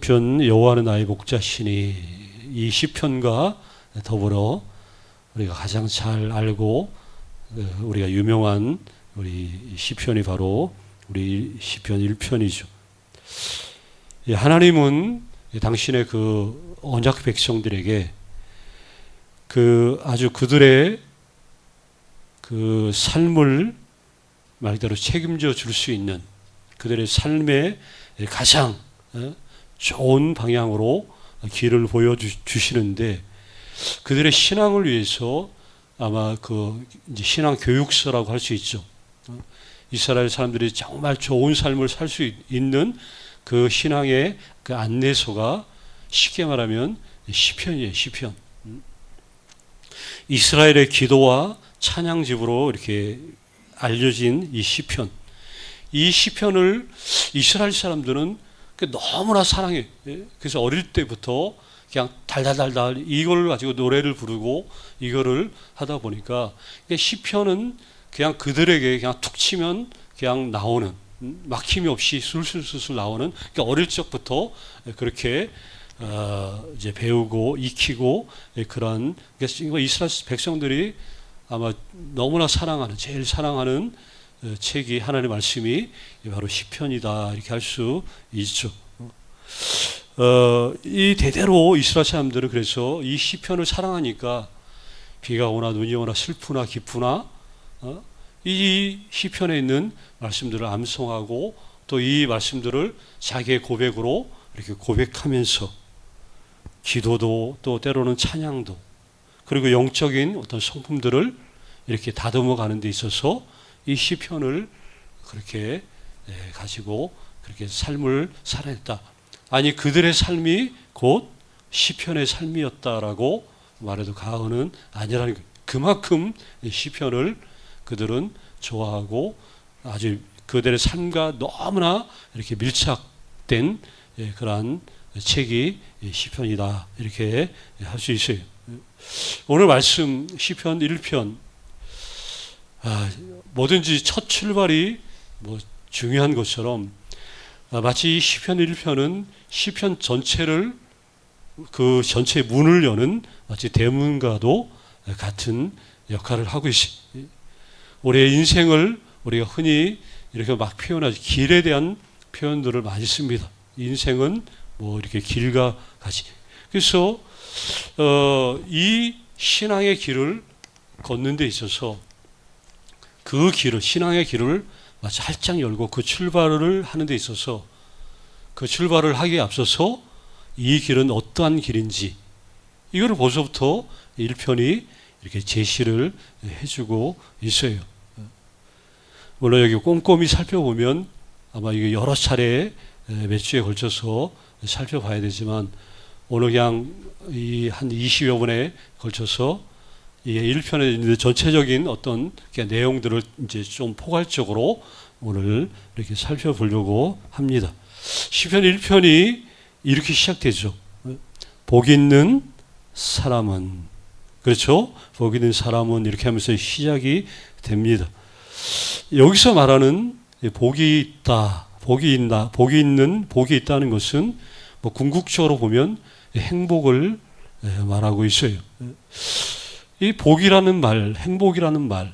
편 여호와는 나의 목자시니 이 시편과 더불어 우리가 가장 잘 알고 어, 우리가 유명한 우리 시편이 바로 우리 시편 1편이죠. 하나님은 당신의 그 언약 백성들에게 그 아주 그들의 그 삶을 말 그대로 책임져 줄 수 있는 그들의 삶의 가장 어, 좋은 방향으로 길을 보여주시는데 그들의 신앙을 위해서 아마 그 신앙 교육서라고 할 수 있죠. 어, 이스라엘 사람들이 정말 좋은 삶을 살 수 있는 그 신앙의 그 안내서가 쉽게 말하면 시편이에요. 시편. 음. 이스라엘의 기도와 찬양집으로 이렇게 알려진 이 시편. 이 시편을 이스라엘 사람들은 그 너무나 사랑해. 예? 그래서 어릴 때부터 그냥 달달달달 이걸 가지고 노래를 부르고 이거를 하다 보니까 시편은 그냥 그들에게 그냥 툭 치면 그냥 나오는 음, 막힘이 없이 술술술술 나오는 그러니까 어릴 적부터 그렇게 어 이제 배우고 익히고 예, 그런 그래서 이스라엘 백성들이 아마 너무나 사랑하는 제일 사랑하는 어, 책이 하나님의 말씀이 바로 시편이다 이렇게 할 수 있죠. 어, 이 대대로 이스라엘 사람들은 그래서 이 시편을 사랑하니까 비가 오나 눈이 오나 슬프나 기쁘나 어? 이 시편에 있는 말씀들을 암송하고 또 이 말씀들을 자기의 고백으로 이렇게 고백하면서 기도도 또 때로는 찬양도 그리고 영적인 어떤 성품들을 이렇게 다듬어 가는 데 있어서 이 시편을 그렇게 예, 가지고 그렇게 삶을 살아냈다. 아니 그들의 삶이 곧 시편의 삶이었다라고 말해도 과언은 아니라는 것. 그만큼 시편을 그들은 좋아하고 아주 그들의 삶과 너무나 이렇게 밀착된 예, 그러한 책이 시편이다 이렇게 할 수 있어요. 오늘 말씀 시편 1편 아, 뭐든지 첫 출발이 뭐 중요한 것처럼 아, 마치 이 시편 1편은 시편 전체를 그 전체 문을 여는 마치 대문과도 같은 역할을 하고 있습니다. 우리의 인생을 우리가 흔히 이렇게 막 표현하지 길에 대한 표현들을 많이 씁니다. 인생은 뭐 이렇게 길과 같이. 그래서 어, 이 신앙의 길을 걷는 데 있어서 그 길을 신앙의 길을 마치 활짝 열고 그 출발을 하는 데 있어서 그 출발을 하기에 앞서서 이 길은 어떠한 길인지 이거를 벌써부터 1편이 이렇게 제시를 해주고 있어요. 물론 여기 꼼꼼히 살펴보면 아마 이게 여러 차례 몇 주에 걸쳐서 살펴봐야 되지만 오늘 그냥 이 한 20여 번에 걸쳐서 이 1편에 있는 전체적인 어떤 내용들을 이제 좀 포괄적으로 오늘 이렇게 살펴보려고 합니다. 시편 1편이 이렇게 시작되죠. 복 있는 사람은 그렇죠? 복 있는 사람은 이렇게 하면서 시작이 됩니다. 여기서 말하는 복이 있다, 복이 있나, 복이 있는 복이 있다는 것은 뭐 궁극적으로 보면 행복을 말하고 있어요. 이 복이라는 말, 행복이라는 말,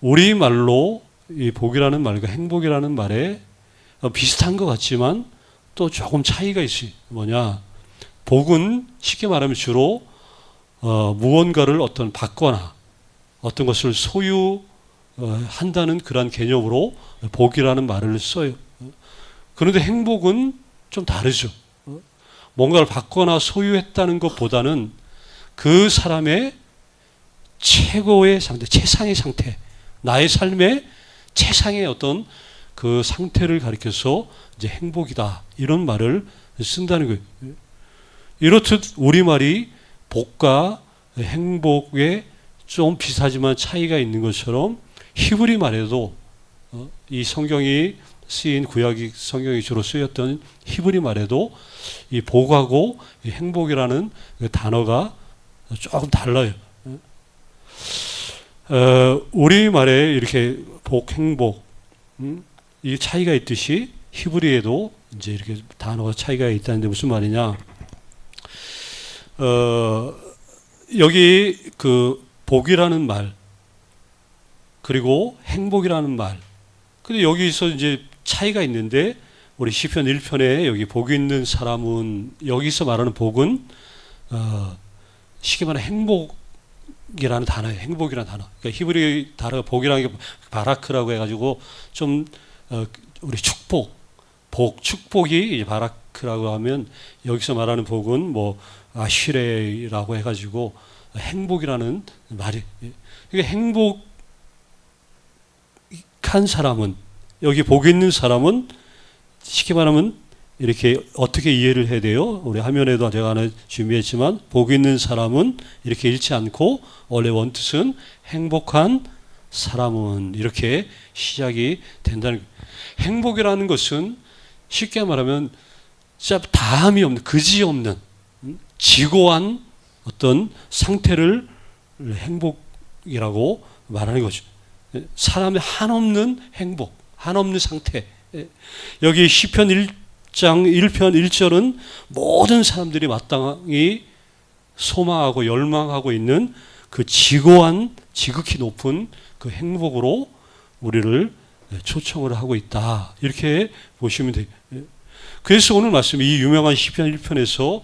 우리 말로 이 복이라는 말과 행복이라는 말에 비슷한 것 같지만 또 조금 차이가 있어요. 뭐냐? 복은 쉽게 말하면 주로 어, 무언가를 어떤 받거나 어떤 것을 소유 어, 한다는 그런 개념으로 복이라는 말을 써요. 그런데 행복은 좀 다르죠. 뭔가를 받거나 소유했다는 것보다는 그 사람의 최고의 상태, 최상의 상태, 나의 삶의 최상의 어떤 그 상태를 가리켜서 이제 행복이다 이런 말을 쓴다는 거예요. 이렇듯 우리 말이 복과 행복에 좀 비슷하지만 차이가 있는 것처럼 히브리 말에도 어, 이 성경이 쓰인 구약이 성경이 주로 쓰였던 히브리 말에도 이 복하고 행복이라는 그 단어가 조금 달라요. 어, 우리 말에 이렇게 복, 행복, 음? 이 차이가 있듯이 히브리에도 이제 이렇게 단어가 차이가 있다는데 무슨 말이냐? 어, 여기 그 복이라는 말 그리고 행복이라는 말. 근데 여기서 이제 차이가 있는데 우리 시편 1편에 여기 복 있는 사람은 여기서 말하는 복은 어, 쉽게 말하면 행복 이라는 단어예요. 행복이라는 단어. 그러니까 히브리 단어가 복이라는 게 바라크라고 해가지고 좀 어, 우리 축복, 복, 축복이 바라크라고 하면 여기서 말하는 복은 뭐 아쉬레라고 해가지고 행복이라는 말이. 그러니까 행복한 사람은 여기 복 있는 사람은 쉽게 말하면 이렇게 어떻게 이해를 해야 돼요? 우리 화면에도 제가 하나 준비했지만 복 있는 사람은 이렇게 잃지 않고 원래 원뜻은 행복한 사람은 이렇게 시작이 된다는. 행복이라는 것은 쉽게 말하면 진짜 다함이 없는 그지 없는 음, 지고한 어떤 상태를 행복이라고 말하는 거죠. 사람의 한없는 행복, 한없는 상태. 여기 시편 1 장 1편 1절은 모든 사람들이 마땅히 소망하고 열망하고 있는 그 지고한 지극히 높은 그 행복으로 우리를 초청을 하고 있다. 이렇게 보시면 돼요. 그래서 오늘 말씀 이 유명한 시편 1편에서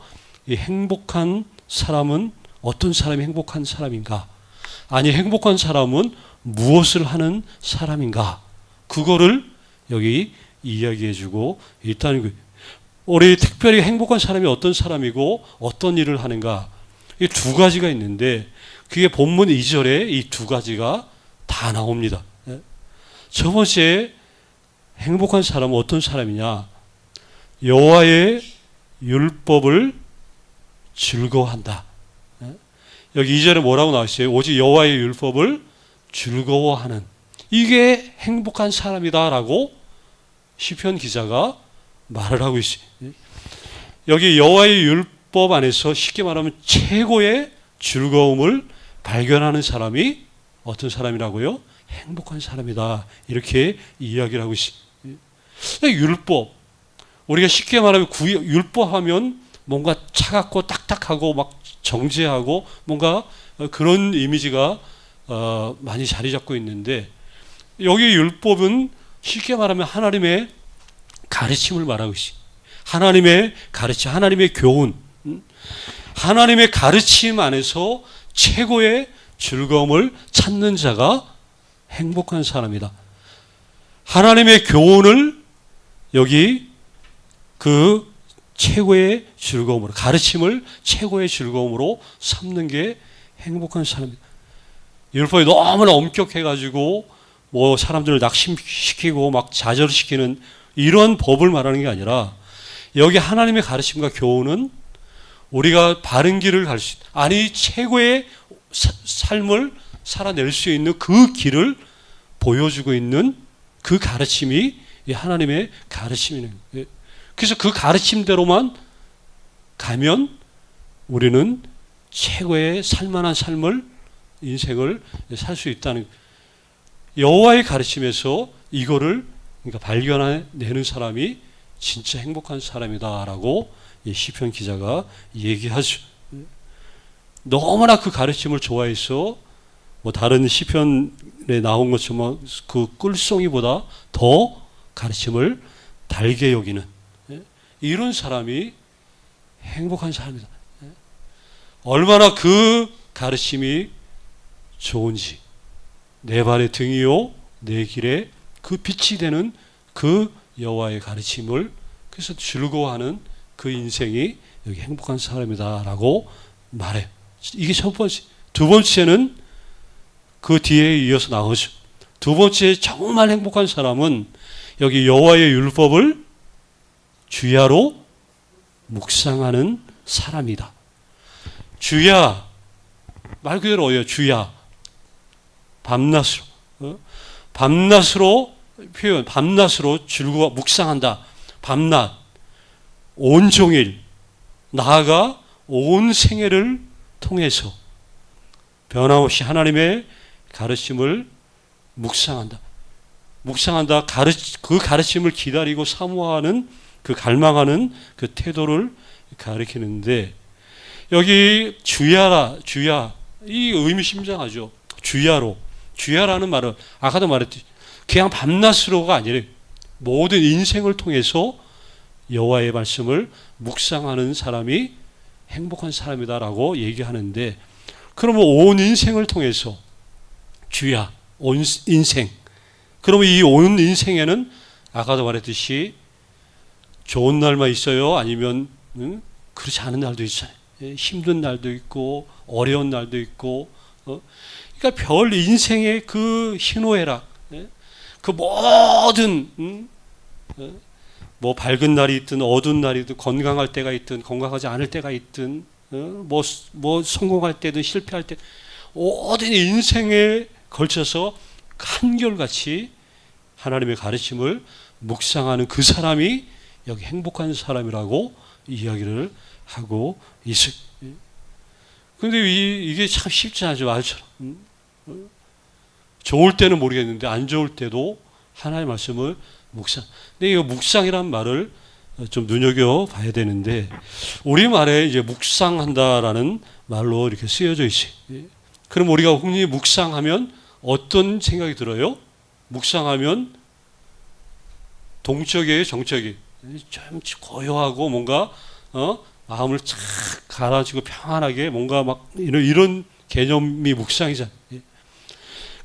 이 행복한 사람은 어떤 사람이 행복한 사람인가? 아니 행복한 사람은 무엇을 하는 사람인가? 그거를 여기 이야기해주고 있다는 거예요. 우리 특별히 행복한 사람이 어떤 사람이고 어떤 일을 하는가? 이 두 가지가 있는데 그게 본문 2절에 이 두 가지가 다 나옵니다. 예. 첫 번째 행복한 사람은 어떤 사람이냐? 여호와의 율법을 즐거워한다. 예. 여기 2절에 뭐라고 나왔어요? 오직 여호와의 율법을 즐거워하는 이게 행복한 사람이다라고 시편 기자가 말을 하고 있어요. 여기 여호와의 율법 안에서 쉽게 말하면 최고의 즐거움을 발견하는 사람이 어떤 사람이라고요? 행복한 사람이다. 이렇게 이야기를 하고 있어요. 율법. 우리가 쉽게 말하면 구, 율법하면 뭔가 차갑고 딱딱하고 막 정제하고 뭔가 그런 이미지가 어, 많이 자리 잡고 있는데 여기 율법은 쉽게 말하면 하나님의 가르침을 말하고 있어요. 하나님의 가르침, 하나님의 교훈, 음? 하나님의 가르침 안에서 최고의 즐거움을 찾는 자가 행복한 사람이다. 하나님의 교훈을 여기 그 최고의 즐거움으로 가르침을 최고의 즐거움으로 삼는 게 행복한 사람이다. 율법이 너무나 엄격해가지고 뭐 사람들을 낙심시키고 막 좌절시키는 이런 법을 말하는 게 아니라 여기 하나님의 가르침과 교훈은 우리가 바른 길을 갈 수, 아니 최고의 사, 삶을 살아낼 수 있는 그 길을 보여주고 있는 그 가르침이 하나님의 가르침이는 거예요. 그래서 그 가르침대로만 가면 우리는 최고의 살만한 삶을 인생을 살 수 있다는 여호와의 가르침에서 이거를 그러니까 발견해내는 사람이 진짜 행복한 사람이다라고 시편 기자가 얘기하죠. 너무나 그 가르침을 좋아해서 뭐 다른 시편에 나온 것처럼 그 꿀송이보다 더 가르침을 달게 여기는 이런 사람이 행복한 사람이다. 얼마나 그 가르침이 좋은지 내 발의 등이요 내 길에 그 빛이 되는 그 여호와의 가르침을 그래서 즐거워하는 그 인생이 여기 행복한 사람이다라고 말해요. 이게 첫 번째. 두 번째는 그 뒤에 이어서 나오죠. 두 번째 정말 행복한 사람은 여기 여호와의 율법을 주야로 묵상하는 사람이다. 주야 말 그대로 어요 주야 밤낮으로 어? 밤낮으로 표현 밤낮으로 즐거워 묵상한다. 밤낮 온종일 나아가 온 생애를 통해서 변함없이 하나님의 가르침을 묵상한다. 묵상한다. 가르, 그 가르침을 기다리고 사모하는 그 갈망하는 그 태도를 가리키는데 여기 주야라 주야 이 의미심장하죠. 주야로 주야라는 말은 아까도 말했듯이 그냥 밤낮으로가 아니라 모든 인생을 통해서 여호와의 말씀을 묵상하는 사람이 행복한 사람이다라고 얘기하는데 그러면 온 인생을 통해서 주야 온 인생 그러면 이 온 인생에는 아까도 말했듯이 좋은 날만 있어요 아니면 응? 그렇지 않은 날도 있어요 예, 힘든 날도 있고 어려운 날도 있고 어? 그러니까 별 인생의 그 희노애락 예? 그 모든 음? 어? 뭐 밝은 날이 있든 어두운 날이 있든 건강할 때가 있든 건강하지 않을 때가 있든 어? 뭐, 뭐 성공할 때든 실패할 때 모든 인생에 걸쳐서 한결같이 하나님의 가르침을 묵상하는 그 사람이 여기 행복한 사람이라고 이야기를 하고 있어요. 근데 이, 이게 참 쉽지 않죠. 말처럼. 좋을 때는 모르겠는데 안 좋을 때도 하나님의 말씀을 묵상. 근데 이 묵상이란 말을 좀 눈여겨 봐야 되는데 우리 말에 이제 묵상한다라는 말로 이렇게 쓰여져. 예. 그럼 우리가 흔히 묵상하면 어떤 생각이 들어요? 묵상하면 동적이에요, 정적이. 좀 고요하고 뭔가 어? 마음을 착 가라지고 평안하게 뭔가 막 이런 이런 개념이 묵상이잖아요.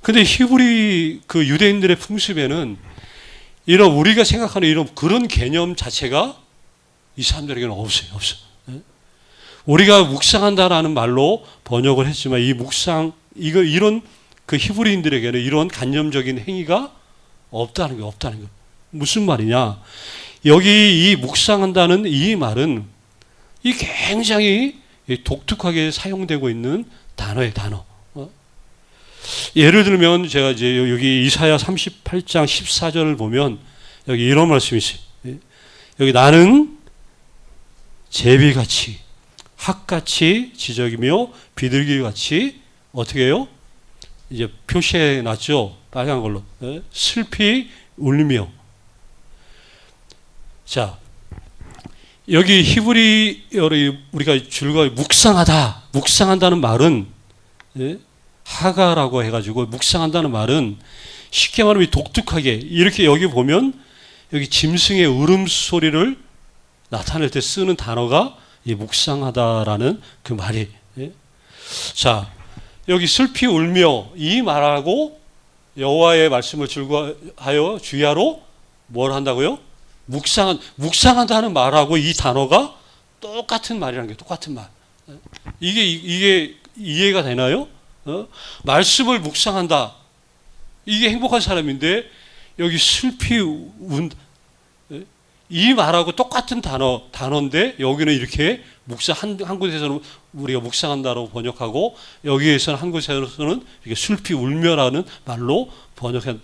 예. 근데 히브리 그 유대인들의 풍습에는 이런 우리가 생각하는 이런 그런 개념 자체가 이 사람들에게는 없어요. 없어. 예? 우리가 묵상한다라는 말로 번역을 했지만 이 묵상 이거 이런 그 히브리인들에게는 이런 간념적인 행위가 없다는 거 없다는 거. 무슨 말이냐? 여기 이 묵상한다는 이 말은 이 굉장히 독특하게 사용되고 있는 단어의 단어. 어? 예를 들면 제가 이제 여기 이사야 38장 14절을 보면 여기 이런 말씀이 있어요. 예? 여기 나는 제비같이 학같이 지적이며 비둘기같이 어떻게 해요? 이제 표시해 놨죠. 빨간 걸로. 예? 슬피 울며. 자, 여기 히브리어를 우리가 즐거이 묵상하다, 묵상한다는 말은 예? 하가라고 해가지고 묵상한다는 말은 쉽게 말하면 독특하게 이렇게 여기 보면 여기 짐승의 울음소리를 나타낼 때 쓰는 단어가 이 묵상하다라는 그 말이. 예? 자, 여기 슬피 울며 이 말하고 여호와의 말씀을 즐거하여 주야로 뭘 한다고요? 묵상한 묵상한다는 말하고 이 단어가 똑같은 말이라는 게 똑같은 말. 이게 이게 이해가 되나요? 어? 말씀을 묵상한다. 이게 행복한 사람인데 여기 슬피 운, 이 말하고 똑같은 단어 단어인데 여기는 이렇게 묵상 한, 한 곳에서는 우리가 묵상한다로 번역하고 여기에서는 한 곳에서는 이렇게 슬피 울며라는 말로 번역한.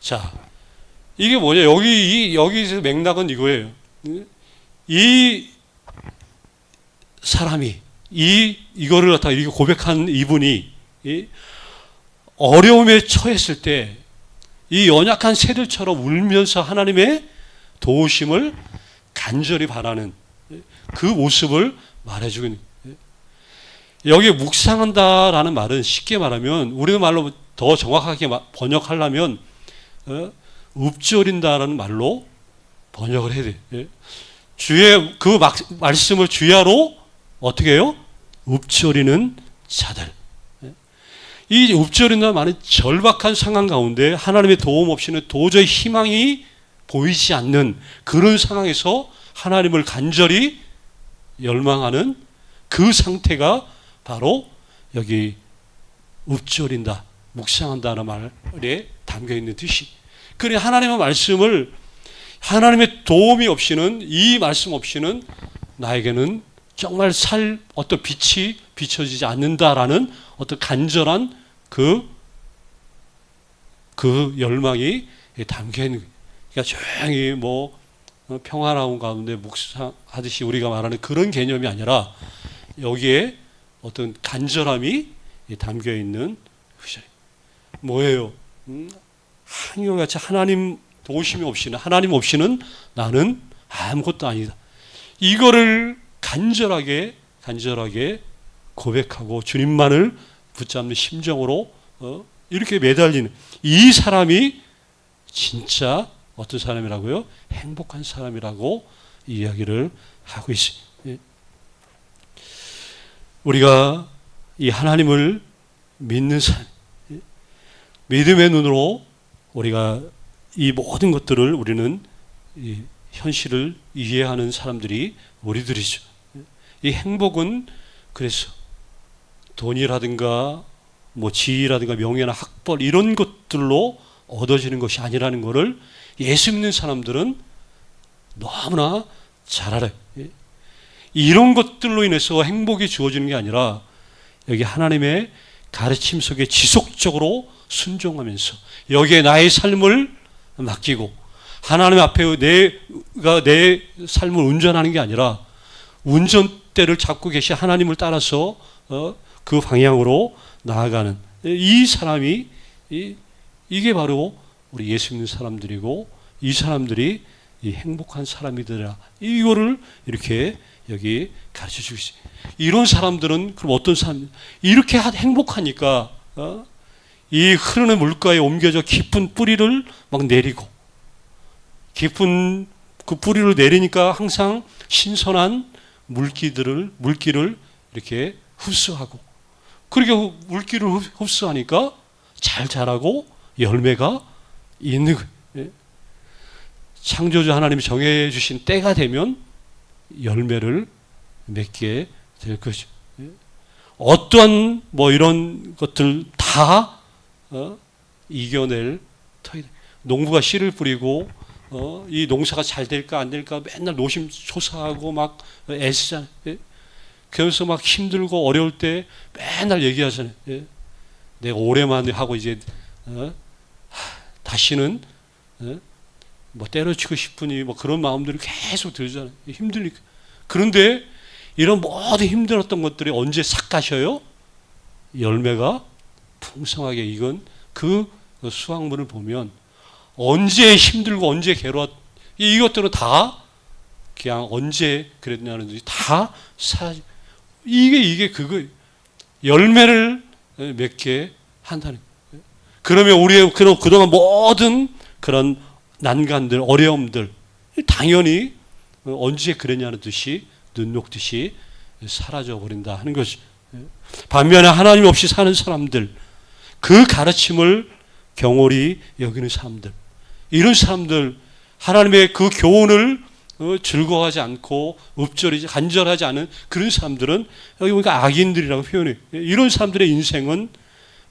자, 이게 뭐냐? 여기 이 여기서 맥락은 이거예요. 이 사람이 이 이거를 갖다 이렇게 고백한 이분이 이 어려움에 처했을 때 이 연약한 새들처럼 울면서 하나님의 도우심을 간절히 바라는 그 모습을 말해주고 있는 여기 묵상한다라는 말은 쉽게 말하면 우리 말로 더 정확하게 번역하려면 어? 읊조린다라는 말로 번역을 해야 돼. 주의 그 막, 말씀을 주야로 어떻게 해요? 읊조리는 자들. 이 읊조린다는 말은 절박한 상황 가운데 하나님의 도움 없이는 도저히 희망이 보이지 않는 그런 상황에서 하나님을 간절히 열망하는 그 상태가 바로 여기 읊조린다, 묵상한다는 말에 담겨 있는 뜻이. 그래 하나님의 말씀을 하나님의 도움이 없이는 이 말씀 없이는 나에게는 정말 살 어떤 빛이 비춰지지 않는다라는 어떤 간절한 그, 그 열망이 담겨 있는 그러니까 조용히 뭐 평화로운 가운데 묵상하듯이 우리가 말하는 그런 개념이 아니라 여기에 어떤 간절함이 담겨 있는 뭐예요? 음? 한결같이 하나님 도우심이 없이는 하나님 없이는 나는 아무것도 아니다. 이거를 간절하게 간절하게 고백하고 주님만을 붙잡는 심정으로 어, 이렇게 매달리는 이 사람이 진짜 어떤 사람이라고요? 행복한 사람이라고 이야기를 하고 있습니다. 예. 우리가 이 하나님을 믿는 사람, 예. 믿음의 눈으로 우리가 이 모든 것들을 우리는 이 현실을 이해하는 사람들이 우리들이죠. 예. 이 행복은 그래서 돈이라든가 뭐 지위라든가 명예나 학벌 이런 것들로 얻어지는 것이 아니라는 것을 예수 믿는 사람들은 너무나 잘 알아요. 예. 이런 것들로 인해서 행복이 주어지는 게 아니라 여기 하나님의 가르침 속에 지속적으로 순종하면서 여기에 나의 삶을 맡기고 하나님 앞에 내가 내 삶을 운전하는 게 아니라 운전 대를 잡고 계신 하나님을 따라서 어, 그 방향으로 나아가는 이 사람이 이, 이게 바로 우리 예수 믿는 사람들이고 이 사람들이 이 행복한 사람이더라. 이거를 이렇게 여기 가르쳐 주고 있어요. 이런 사람들은 그럼 어떤 사람? 이렇게 행복하니까 어? 이 흐르는 물가에 옮겨져 깊은 뿌리를 막 내리고 깊은 그 뿌리를 내리니까 항상 신선한 물기들을 물기를 이렇게 흡수하고 그렇게 물기를 흡수하니까 잘 자라고 열매가 있는 거예요. 예. 창조주 하나님이 정해 주신 때가 되면 열매를 맺게 될 것이죠. 예. 어떤 뭐 이런 것들 다 어, 이겨낼 터이 농부가 씨를 뿌리고 어, 이 농사가 잘 될까 안 될까 맨날 노심초사하고 막 애쓰잖아요. 예? 그래서 막 힘들고 어려울 때 맨날 얘기하잖아요. 예? 내가 오래만에 하고 이제 어? 하, 다시는 어? 뭐 때려치고 싶으니 뭐 그런 마음들이 계속 들잖아요. 힘들니까. 그런데 이런 모든 힘들었던 것들이 언제 싹 가셔요? 열매가 풍성하게 익은 그 수확물을 보면 언제 힘들고 언제 괴로웠 이것들은 다 그냥 언제 그랬냐는 듯이 다 사라지. 이게 이게 그거 열매를 맺게 한다는. 거예요. 그러면 우리의 그런 그동안 모든 그런 난간들 어려움들 당연히 언제 그랬냐는 듯이 눈 녹듯이 사라져 버린다 하는 것이. 반면에 하나님 없이 사는 사람들 그 가르침을 경홀히 여기는 사람들 이런 사람들 하나님의 그 교훈을 어, 즐거워하지 않고 읍절이지 간절하지 않은 그런 사람들은 여기 보니까 악인들이라고 표현해. 이런 사람들의 인생은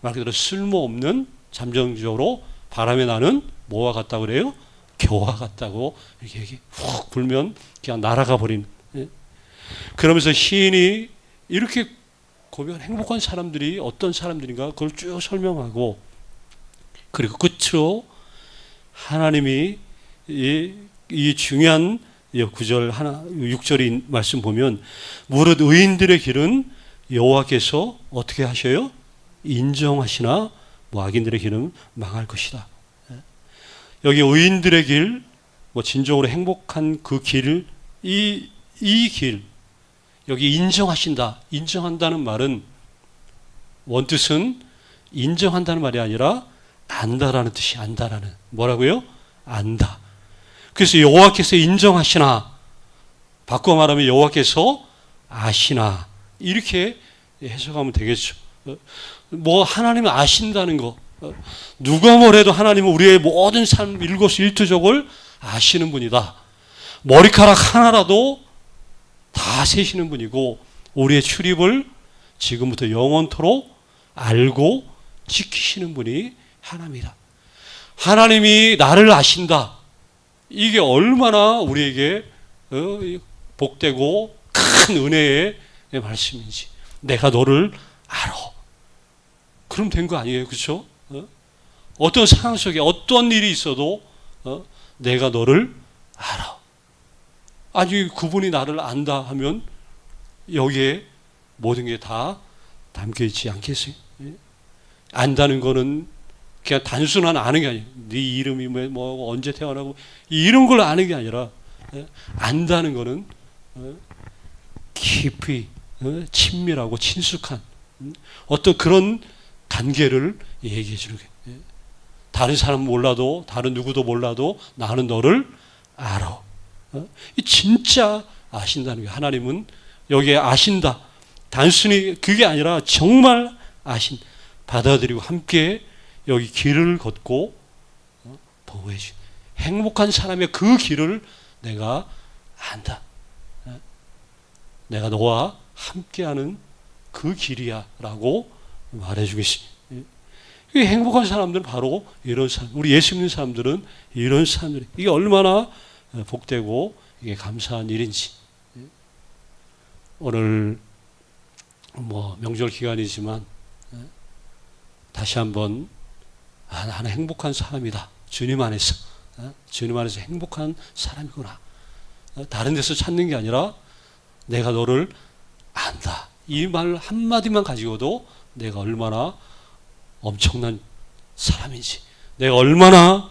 말 그대로 쓸모없는 잠정적으로 바람에 나는 뭐와 같다고 그래요? 교와 같다고 이렇게, 이렇게 훅 불면 그냥 날아가 버린. 예? 그러면서 시인이 이렇게 고백한 행복한 사람들이 어떤 사람들인가 그걸 쭉 설명하고 그리고 끝으로 하나님이 이, 이 중요한 구절 하나 6절인 말씀 보면 무릇 의인들의 길은 여호와께서 어떻게 하셔요? 인정하시나 뭐 악인들의 길은 망할 것이다. 예. 여기 의인들의 길, 뭐 진정으로 행복한 그 길을 이이 길, 여기 인정하신다. 인정한다는 말은 원뜻은 인정한다는 말이 아니라 안다라는 뜻이 안다라는 뭐라고요? 안다. 그래서 여호와께서 인정하시나 바꿔 말하면 여호와께서 아시나 이렇게 해석하면 되겠죠. 뭐 하나님을 아신다는 거 누가 뭐래도 하나님은 우리의 모든 삶 일거수일투족을 아시는 분이다. 머리카락 하나라도 다 세시는 분이고 우리의 출입을 지금부터 영원토록 알고 지키시는 분이 하나님이다. 하나님이 나를 아신다. 이게 얼마나 우리에게 어, 복되고 큰 은혜의 말씀인지. 내가 너를 알아. 그럼 된 거 아니에요. 그렇죠? 어떤 상황 속에 어떤 일이 있어도 어? 내가 너를 알아. 아니 그분이 나를 안다 하면 여기에 모든 게 다 담겨 있지 않겠어요? 예? 안다는 거는 그냥 단순한 아는 게 아니에요. 네 이름이 뭐, 뭐 언제 태어나고 이런 걸 아는 게 아니라 예, 안다는 것은 어, 깊이 어, 친밀하고 친숙한 음, 어떤 그런 관계를 얘기해 주는. 예. 다른 사람 몰라도 다른 누구도 몰라도 나는 너를 알아. 어? 이 진짜 아신다는 거예요. 하나님은 여기에 아신다. 단순히 그게 아니라 정말 아신 받아들이고 함께 여기 길을 걷고 어? 보호해 주. 행복한 사람의 그 길을 내가 안다. 어? 내가 너와 함께하는 그 길이야라고 말해주고 있습니다. 이 행복한 사람들은 바로 이런 사람, 우리 예수 믿는 사람들은 이런 사람들이 이게 얼마나 복되고 이게 감사한 일인지. 오늘 뭐 명절 기간이지만 다시 한번 아, 나는 행복한 사람이다. 주님 안에서 어? 주님 안에서 행복한 사람이구나. 어, 다른 데서 찾는 게 아니라 내가 너를 안다. 이 말 한마디만 가지고도 내가 얼마나 엄청난 사람인지, 내가 얼마나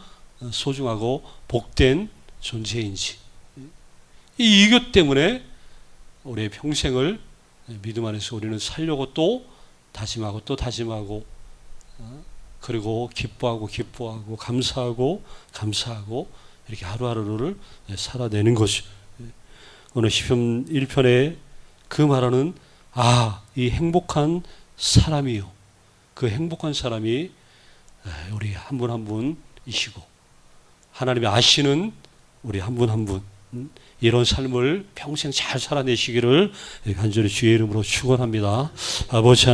소중하고 복된 존재인지. 이 이것 때문에 우리의 평생을 믿음 안에서 우리는 살려고 또 다짐하고 또 다짐하고, 어? 그리고 기뻐하고 기뻐하고 감사하고 감사하고 이렇게 하루하루를 살아내는 것이 오늘 시편 1편에 그 말하는 아, 이 행복한 사람이요. 그 행복한 사람이 우리 한 분 한 분이시고 하나님이 아시는 우리 한 분 한 분 이런 삶을 평생 잘 살아내시기를 간절히 주의 이름으로 축원합니다. 아버지